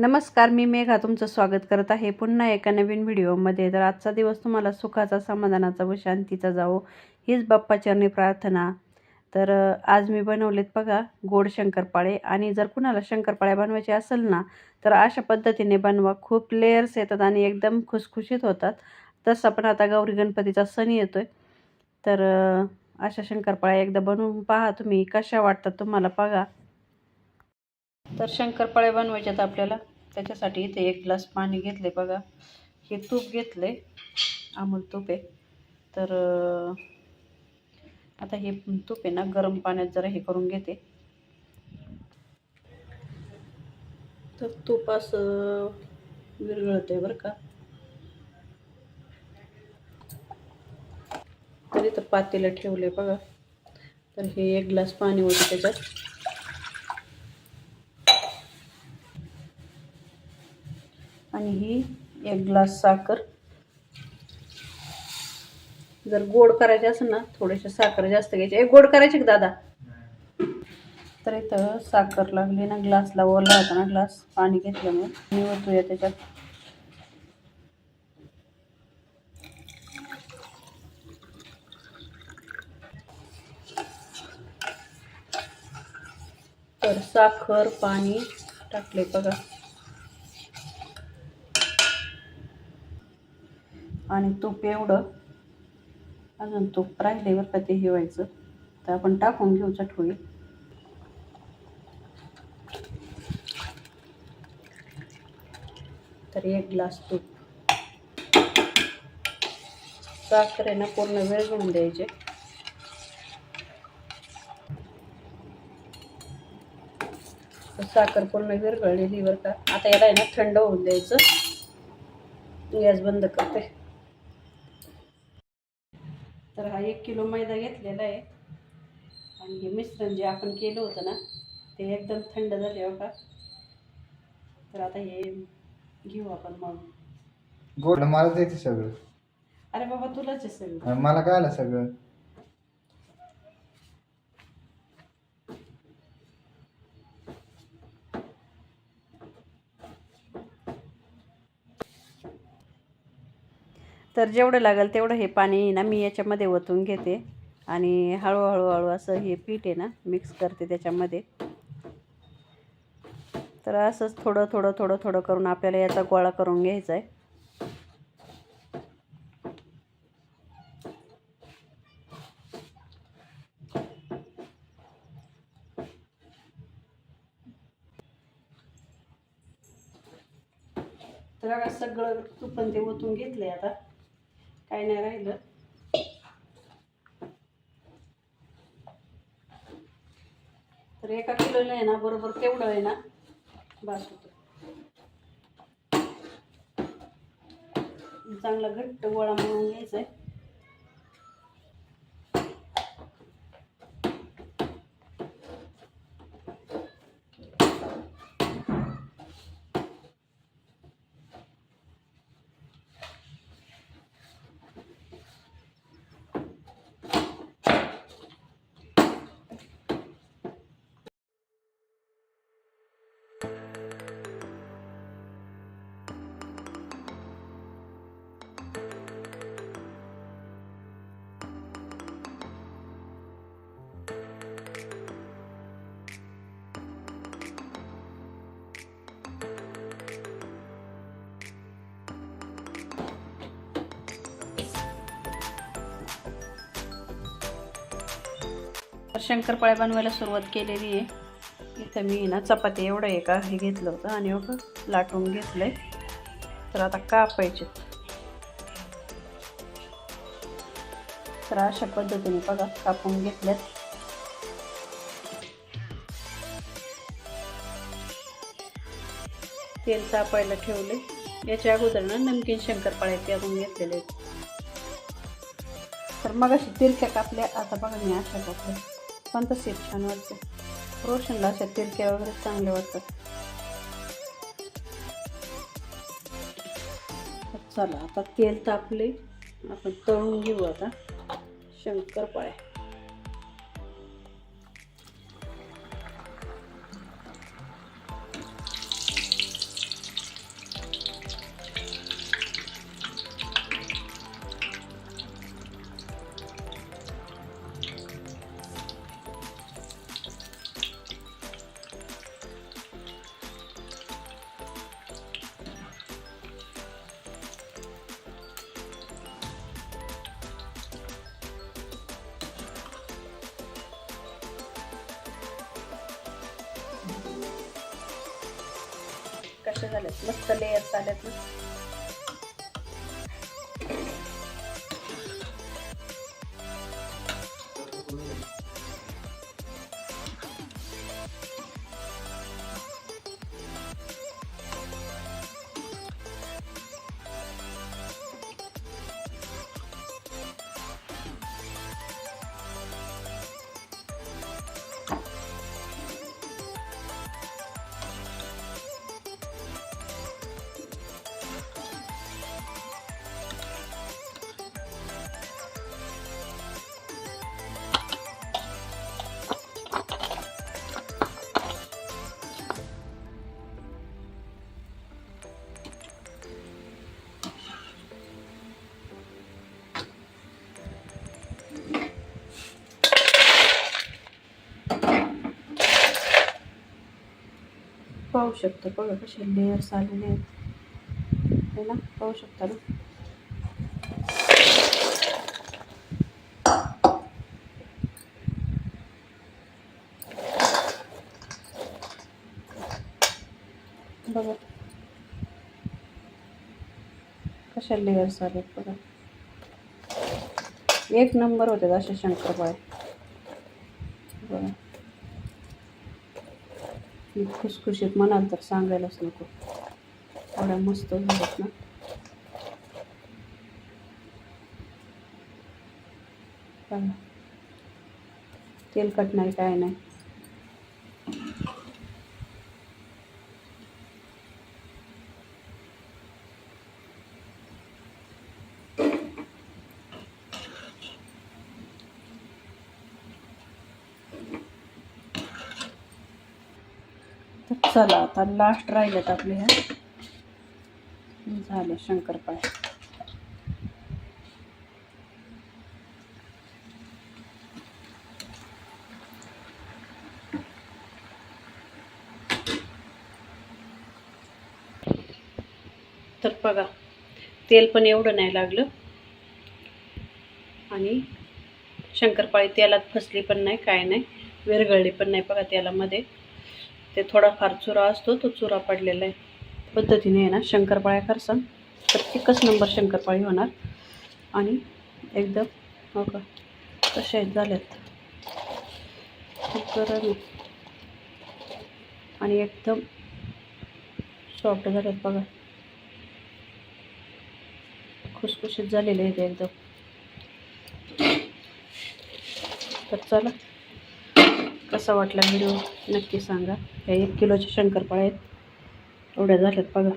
नमस्कार मी मेघा तुमचं स्वागत करत आहे पुन्हा एका नवीन व्हिडिओमध्ये. तर आजचा दिवस तुम्हाला सुखाचा समाधानाचा व शांतीचा जावो हीच बाप्पाचरणी प्रार्थना. तर आज मी बनवलेत बघा गोड शंकरपाळे. आणि जर कुणाला शंकरपाळे बनवायचे असेल ना तर अशा पद्धतीने बनवा. खूप लेयर्स येतात आणि एकदम खुसखुशीत होतात. तसं पण आता गौरी गणपतीचा सण येतोय. तर अशा शंकरपाळ्या एकदा बनवून पहा तुम्ही कशा वाटतात तुम्हाला बघा. तर शंकरपाळे बनवायच्यात आपल्याला. त्याच्यासाठी इथे एक ग्लास पाणी घेतले बघा. हे तूप घेतले अमूल तूप आहे. तर आता हे तूप आहे ना गरम पाण्यात जरा हे करून घेते. तर तूप असं विरघळते बरं का. तर इथं पातेलं ठेवले बघा. तर हे एक ग्लास पाणी होते त्याच्यात. आणि ही एक ग्लास साखर. जर गोड करायचे असेल ना थोडेसे साखर जास्त घ्यायचे. एक गोड करायचे का दादा? तर इथं साखर लागली ना ग्लासला ओला होता ना ग्लास पाणी घेतल्यामुळे. निवडतोया ओतूया त्याच्यात. तर साखर पाणी टाकले बघा. आणि तूप एवढं. अजून तूप राहिले का ते हिवायचं. तर आपण टाकून घेऊ चटोळी तर एक ग्लास तूप. साखर आहे ना पूर्ण वेळ घेऊन द्यायचे. साखर पूर्ण विरघळलेली बरं का. आता याला आहे ना थंड होऊन द्यायचं. गॅस बंद करते तर हा एक किलो मैदा घेतलेला आहे. आणि हे मिश्रण जे आपण केलं होतं ना ते एकदम थंड झाले हो का तर आता हे घेऊ आपण मग. गोड मला द्यायचं सगळं. अरे बाबा तुलाच आहे सगळं. मला काय आलं सगळं. तर जेवढं लागेल तेवढं हे पाणी ना मी याच्यामध्ये ओतून घेते. आणि हळूहळू हळू असं हे पीठ आहे ना मिक्स करते त्याच्यामध्ये. तर असंच थोडं थोडं थोडं थोडं करून आपल्याला याचा गोळा करून घ्यायचा आहे. तर बघा सगळं पण ते ओतून घेतलंय आता. काय नाही राहिलं. तर एका किलोला आहे ना बरोबर तेवढं आहे ना बास होतं. चांगला घट्ट गोळा म्हणून घ्यायचा आहे. तर शंकरपाळ्या बनवायला सुरुवात केलेली आहे. इथं मी ना चपाती एवढं एका हे घेतलं होतं आणि एवढं लाटून घेतलं आहे तर आता कापायचे. तर अशा पद्धतीने बघा कापून घेतल्यात. तेल तापायला ठेवले याच्या अगोदर ना नमकीन शंकरपाळ्या त्यातून घेतलेले आहेत. तर मग अशी तिरक्या कापल्या आता बघा मी अशा कापल्या. पण तसे छान वाटते रोशनला अशा तिरक्या वगैरे चांगल्या वाटतात चला आता तेल तापले आपण तळून घेऊ आता शंकरपाळ्या कसे झालेत मस्त लेयर्स आल्यात ना. पाहू शकतो. बघा कसे लेयर्स आलेले आहेत. हे ना पाहू शकता ना? बघा. कशा लेयर्स आलेत बघा. एक नंबर होते असे शंकरपाळे बघा ही खुसखुशीत म्हणाल तर सांगायलाच नको. एवढ्या मस्त झाल्यात ना. तेलकट नाही काय नाही. तर चला आता लास्ट राहिलेत आपले ह्या झाले शंकरपाळे. तर बघा तेल पण एवढं नाही लागलं. आणि शंकरपाळी तेलात फसली पण नाही काय नाही विरघळली पण नाही बघा तेलामध्ये. ते थोडाफार चुरा असतो तो चुरा पडलेला आहे. पद्धतीने आहे ना शंकरपाळ्या करसान. तर एकच नंबर शंकरपाळी होणार. आणि एकदम हो का कशा आहेत झाल्यात. गरम आणि एकदम सॉफ्ट झाल्यात बघा. खुसखुशीत झालेले आहेत एकदम. तर चला. कसा वाटला व्हिडिओ? नक्की सांगा. ह्या एक किलोच्या शंकरपाळ्या आहेत. एवढ्या झाल्यात बघा.